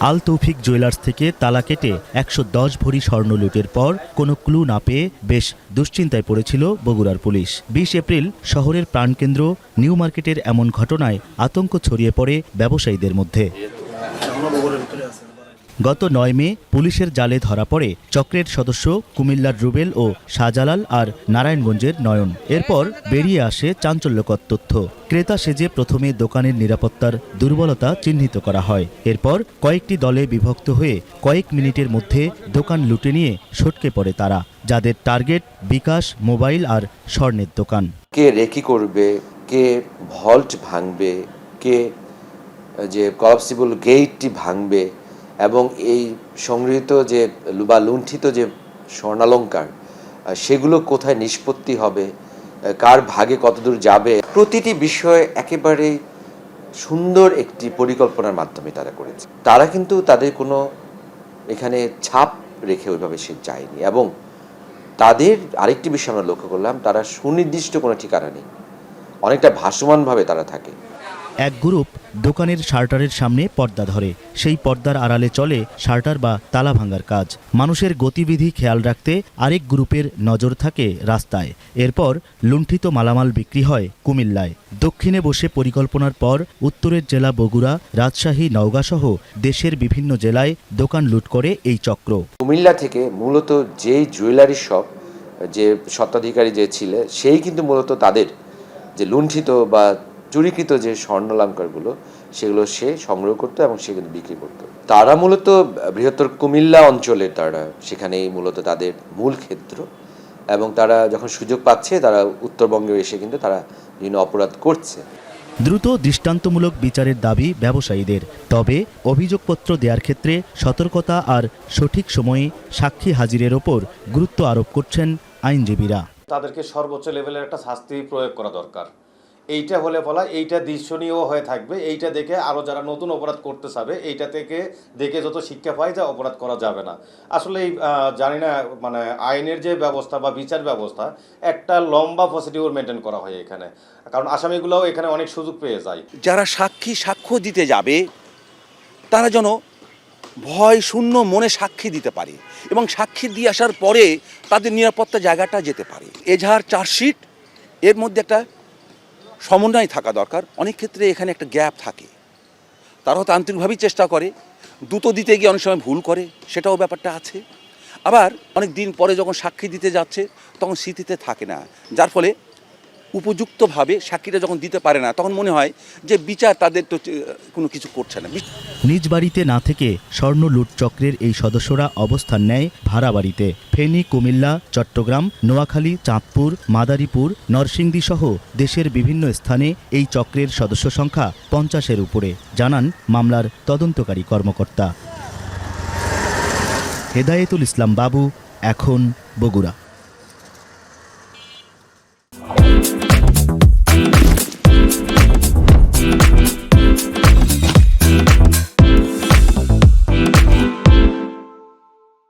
আল তৌফিক জুয়েলার্স থেকে তালা কেটে একশো দশ ভরি স্বর্ণ লুটের পর কোনো ক্লু না পেয়ে বেশ দুশ্চিন্তায় পড়েছিল বগুড়ার পুলিশ। বিশ এপ্রিল শহরের প্রাণকেন্দ্র নিউ মার্কেটের এমন ঘটনায় আতঙ্ক ছড়িয়ে পড়ে ব্যবসায়ীদের মধ্যে। গত নয় মে পুলিশের জালে ধরা পড়ে চক্রের সদস্য কুমিল্লার রুবেল ও শাহজালাল আর নারায়ণগঞ্জের নয়ন। এরপর বেরিয়ে আসে চাঞ্চল্যকর তথ্য। ক্রেতা সেজে প্রথমে দোকানের নিরাপত্তার দুর্বলতা চিহ্নিত করা হয়। এরপর কয়েকটি দলে বিভক্ত হয়ে কয়েক মিনিটের মধ্যে দোকান লুটে নিয়ে সটকে পড়ে তারা, যাদের টার্গেট বিকাশ মোবাইল আর স্বর্ণের দোকান। কে রেকি করবে, কে ভল্ট ভাঙবে, কে যে কলাপসিবল গেটটি ভাঙবে এবং এই সংগৃহীত যে বা লুণ্ঠিত যে স্বর্ণালঙ্কার সেগুলো কোথায় নিষ্পত্তি হবে কার ভাগে কতদূর যাবে, প্রতিটি বিষয়ে একেবারে সুন্দর একটি পরিকল্পনার মাধ্যমে তারা করেছে। তারা কিন্তু তাদের কোনো এখানে ছাপ রেখে ওইভাবে সে যায়নি এবং তাদের আরেকটি বিষয় আমরা লক্ষ্য করলাম, তারা সুনির্দিষ্ট কোনো ঠিকানা নেই। অনেকটা ভাসমানভাবে তারা থাকে। এক গ্রুপ দোকানের শার্টারের সামনে পর্দা ধরে। সেই পর্দার আড়ালে চলে শার্টার বা তালা ভাঙার কাজ। মানুষের গতিবিধি খেয়াল রাখতে আরেক গ্রুপের নজর থাকে রাস্তায়। এরপর লুণ্ঠিত মালামাল বিক্রি হয় কুমিল্লায়। দক্ষিণে বসে পরিকল্পনার পর উত্তরের জেলা বগুড়া, রাজশাহী, নওগাঁসহ দেশের বিভিন্ন জেলায় দোকান লুট করে এই চক্র। কুমিল্লা থেকে মূলত যেই জুয়েলারি শপ, যে স্বত্বাধিকারী যে ছিল, সেই কিন্তু মূলত তাদের। যে লুণ্ঠিত বা চুরিকৃত যে স্বর্ণালঙ্কারগুলো সেগুলো সে সংগ্রহ করতো এবং সে কিন্তু বিক্রি করতো। তারা মূলত বৃহত্তর কুমিল্লা অঞ্চলের তারা সেখানেই মূলত তাদের মূল ক্ষেত্র এবং তারা যখন সুযোগ পাচ্ছে তারা উত্তরবঙ্গে এসে কিন্তু তারা বিভিন্ন অপরাধ করছে। দ্রুত দৃষ্টান্তমূলক বিচারের দাবি ব্যবসায়ীদের তবে অভিযোগপত্র দেওয়ার ক্ষেত্রে সতর্কতা আর সঠিক সময়ে সাক্ষী হাজিরের ওপর গুরুত্ব আরোপ করছেন আইনজীবীরা। তাদেরকে সর্বোচ্চ লেভেলের একটা শাস্তি প্রয়োগ করা দরকার। এইটা হলে বলা এইটা দৃশ্যনীয় হয়ে থাকবে। এইটা দেখে আরও যারা নতুন অপরাধ করতে চাবে, এইটা থেকে দেখে যত শিক্ষা পায় যা অপরাধ করা যাবে না। আসলে এই জানি না মানে আইনের যে ব্যবস্থা বা বিচার ব্যবস্থা, একটা লম্বা প্রসিডিউর মেনটেন করা হয় এখানে। কারণ আসামিগুলোও এখানে অনেক সুযোগ পেয়ে যায়। যারা সাক্ষী, সাক্ষ্য দিতে যাবে, তারা যেন ভয় শূন্য মনে সাক্ষী দিতে পারে এবং সাক্ষী দিয়ে আসার পরে তাদের নিরাপত্তা জায়গাটা যেতে পারে। এজাহার চার্জশিট, এর মধ্যে একটা সমন্বয় থাকা দরকার। অনেক ক্ষেত্রে এখানে একটা গ্যাপ থাকে। তারাও তান্ত্রিকভাবেই চেষ্টা করে, দ্রুত দিতে গিয়ে অনেক সময় ভুল করে, সেটাও ব্যাপারটা আছে। আবার অনেক দিন পরে যখন সাক্ষী দিতে যাচ্ছে, তখন স্মৃতিতে থাকে না। যার ফলে উপযুক্তভাবে সাক্ষীটা যখন দিতে পারে না, তখন মনে হয় যে বিচার তাদের তো, কোনো কিছু করছে না। নিজ বাড়িতে না থেকে স্বর্ণ লুট চক্রের এই সদস্যরা অবস্থান নেয় ভাড়া বাড়িতে। ফেনী, কুমিল্লা, চট্টগ্রাম, নোয়াখালী, চাঁদপুর, মাদারীপুর, নরসিংদী সহ দেশের বিভিন্ন স্থানে এই চক্রের সদস্য সংখ্যা পঞ্চাশের উপরে, জানান মামলার তদন্তকারী কর্মকর্তা। হেদায়েতুল ইসলাম বাবু, এখন বগুড়া।